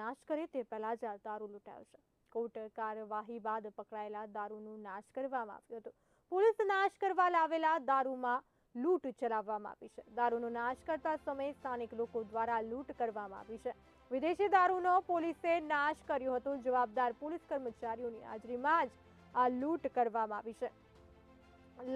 નાશ કરે તે પહેલા જ દારૂ લૂંટાયો છે. કોર્ટ કાર્યવાહી બાદ પકડાયેલા દારૂનો નાશ કરવામાં આવ્યો હતો. પોલીસ નાશ કરવા લાવેલા દારૂમાં લૂંટ ચલાવવામાં આવી છે. દારૂનો નાશ કરતા સમયે સ્થાનિક લોકો દ્વારા લૂંટ કરવામાં આવી છે. વિદેશી દારૂનો પોલીસે નાશ કર્યો હતો. જવાબદાર પોલીસ કર્મચારીઓની હાજરીમાં જ આ લૂંટ કરવામાં આવી છે.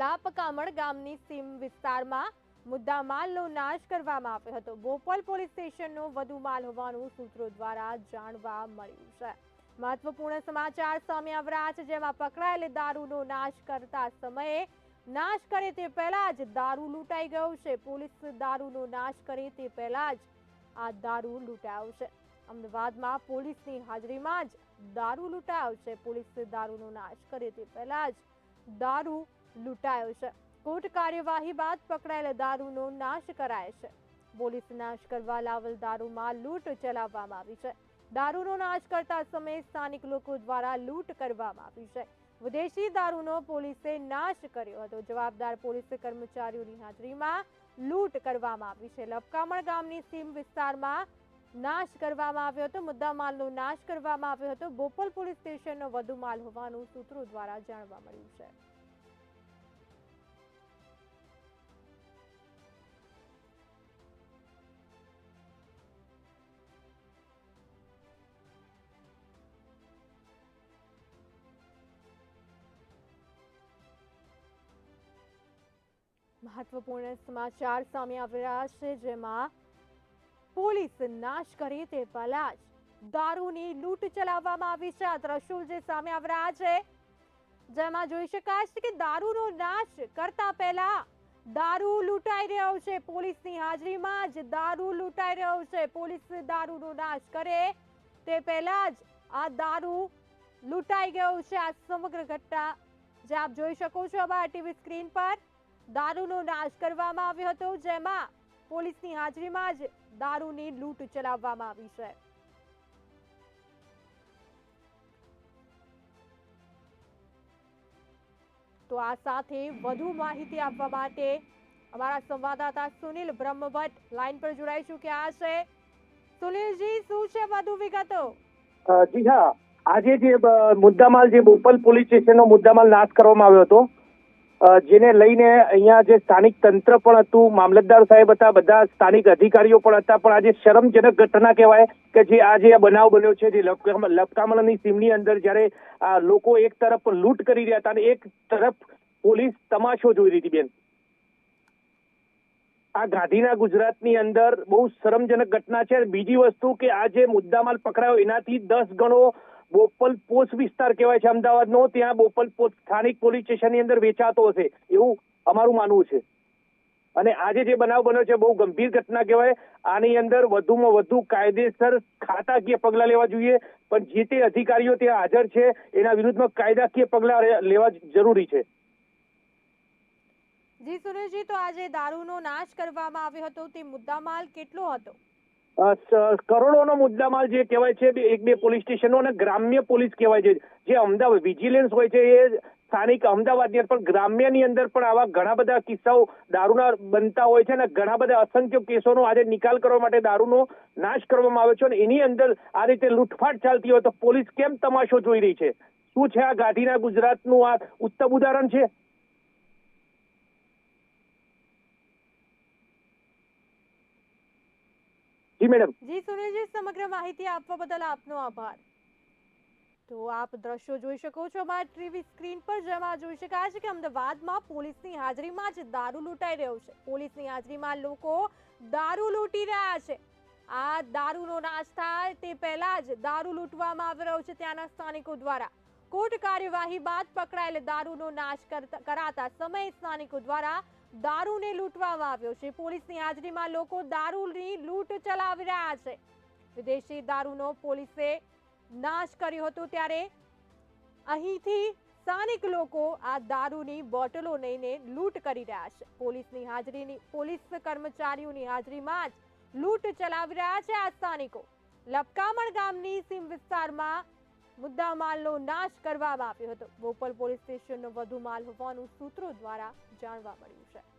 લાપકામણ ગામની સીમ વિસ્તારમાં મુદ્દા માલનો નાશ કરવામાં આવ્યો હતો. બોપલ પોલીસ સ્ટેશનનો વધુ માલ હોવાનું સૂત્રો દ્વારા જાણવા મળ્યું છે. મહત્વપૂર્ણ સમાચાર સામે આવ્યા છે, જેમાં પકડાયેલ દારૂનો નાશ કરતા સમયે નાશ કરે તે પહેલા જ દારૂ લૂંટાઈ ગયો છે. પોલીસ દારૂનો નાશ કરે તે પહેલા જ આ દારૂ લૂંટાયો છે. અમદાવાદમાં પોલીસની હાજરીમાં જ દારૂ લૂંટાયો છે. પોલીસ દારૂનો નાશ કરે તે પહેલા જ દારૂ લૂંટાયો છે. કોર્ટ કાર્યવાહી બાદ પકડાયેલ દારૂનો નાશ કરાય છે. પોલીસ નાશ કરવા લાવેલ દારૂમાં લૂંટ ચલાવવામાં આવી છે. દારૂનો નાશ કરતા સમયે સ્થાનિક લોકો દ્વારા લૂંટ કરવામાં આવી છે. વિદેશી દારૂનો પોલીસે નાશ કર્યો હતો. જવાબદાર પોલીસ કર્મચારીઓની હાજરીમાં લૂંટ કરવામાં આવી છે. લપકામણ ગામની સીમ વિસ્તારમાં નાશ કરવામાં આવ્યો હતો. મુદ્દા માલનો નાશ કરવામાં આવ્યો હતો. બોપલ પોલીસ સ્ટેશનનો વધુ માલ હોવાનું સૂત્રો દ્વારા જાણવા મળ્યું છે. મહત્વપૂર્ણ સમાચાર સામે આવી રહ્યા છે, જેમાં પોલીસ નાશ કરે તે પહેલા જ દારૂની લૂંટ ચલાવવામાં આવી છે. આ દ્રશ્યો જે સામે આવી રહ્યા છે, જેમાં જોઈ શકાય છે કે દારૂનો નાશ કરતા પહેલા દારૂ લૂંટાઈ રહ્યો છે. પોલીસની હાજરીમાં જ દારૂ લૂંટાઈ રહ્યો છે. પોલીસ દારૂનો નાશ કરે તે પહેલા જ આ દારૂ લૂંટાઈ ગયો છે. આ સમગ્ર ઘટના જે આપ જોઈ શકો છો અમારા ટીવી સ્ક્રીન પર. દારૂનો નાશ કરવામાં આવ્યો હતો, જેમાં પોલીસની હાજરીમાં જ દારૂની લૂંટ ચલાવવામાં આવી છે. તો આ સાથે વધુ માહિતી આપવા માટે અમારા સંવાદદાતા સુનિલ બ્રહ્મભટ્ટ લાઈન પર જોડાઈ ચૂક્યા છે. સુનિલજી, શું છે વધુ વિગતો? જી હા. આજે જે મુદ્દામાલ, જે બોપલ પોલીસ સ્ટેશનનો મુદ્દામાલ નાશ કરવામાં આવ્યો હતો જેને લઈને અહીંયા જે સ્થાનિક તંત્ર પણ હતું, મામલતદાર સાહેબ હતા, બધા સ્થાનિક અધિકારીઓ પણ હતા, પણ આજે શરમજનક ઘટના કહેવાય કે જે આ બનાવ બન્યો છે, જે લપકામ- લપકામણની સીમની અંદર જ્યારે લોકો એક તરફ લૂંટ કરી રહ્યા હતા અને એક તરફ પોલીસ તમાશો જોઈ રહી હતી, બેન. આ ગાંધીના ગુજરાતની અંદર બહુ શરમજનક ઘટના છે. બીજી વસ્તુ કે આ જે મુદ્દામાલ પકડાયો, એનાથી દસ ગણો બોપલ પોસ્ટ વિસ્તાર કહેવાય છે, અમદાવાદનો. ત્યાં બોપલ પોસ્ટ સ્થાનિક પોલીસ સ્ટેશનની અંદર વેચાતો હશે, એવું અમારું માનવું છે. અને આજે જે બનાવ બન્યો છે, બહુ ગંભીર ઘટના કહેવાય. આની અંદર વધુમાં વધુ કાયદેસર ખાતાકીય પગલાં લેવા જોઈએ, પણ જે તે અધિકારીઓ ત્યાં હાજર છે, એના વિરુદ્ધમાં કાયદાકીય પગલાં લેવા જરૂરી છે. જી સુરેશજી, તો આજે દારૂનો નાશ કરવામાં આવ્યો હતો. તે મુદ્દામાલ કેટલો હતો? કરોડોનો મુદ્દામાલ જે કહેવાય છે એક બે પોલીસ સ્ટેશનો અને ગ્રામ્ય પોલીસ કહેવાય છે. જે અમદાવાદ વિજિલન્સ હોય છે, એ સ્થાનિક અમદાવાદની પણ ગ્રામ્યની અંદર પણ આવા ઘણા બધા કિસ્સાઓ દારૂના બનતા હોય છે અને ઘણા બધા અસંખ્ય કેસોનો આજે નિકાલ કરવા માટે દારૂનો નાશ કરવામાં આવે છે અને એની અંદર આ રીતે લૂંટફાટ ચાલતી હોય તો પોલીસ કેમ તમાશો જોઈ રહી છે? શું છે આ ગાંધીના ગુજરાતનું આ ઉત્તમ ઉદાહરણ છે? જી, મેડમ. જી સુનિલજી સમગ્ર માહિતી આપવા બદલ આપનો આભાર. તો આપ દ્રશ્યો જોઈ શકો છો અમારા ટીવી સ્ક્રીન પર, જેમાં જોઈ શકાય છે કે અમદાવાદમાં પોલીસની હાજરીમાં જ દારૂ લૂંટાઈ રહ્યો છે. પોલીસની હાજરીમાં લોકો દારૂ લૂંટી રહ્યા છે. આ દારૂનો નાશ થાય તે પહેલા જ દારૂ લૂંટવામાં આવી રહ્યો છે ત્યાંના સ્થાનિકો દ્વારા. કોર્ટ કાર્યવાહી બાદ પકડાયેલ દારૂનો નાશ કરતા- સમયે સ્થાનિકો દ્વારા દારૂને લૂંટવામાં આવ્યો છે. પોલીસની હાજરીમાં લોકો દારૂની લૂંટ ચલાવી રહ્યા છે. વિદેશી દારૂનો પોલીસે નાશ કર્યો હતો ત્યારે અહીંથી સ્થાનિક લોકો આ દારૂની બોટલો લઈને લૂંટ કરી રહ્યા છે. પોલીસની હાજરીની, પોલીસ કર્મચારીઓની હાજરીમાં જ લૂંટ ચલાવી રહ્યા છે આ સ્થાનિકો. લપકામણ ગામની સીમ વિસ્તારમાં મુદ્દામાલનો નાશ કરવામાં આવ્યો હતો. બોપલ પોલીસ સ્ટેશનનો વધુ માલ હોવાનું સૂત્રો દ્વારા જાણવા મળ્યું છે.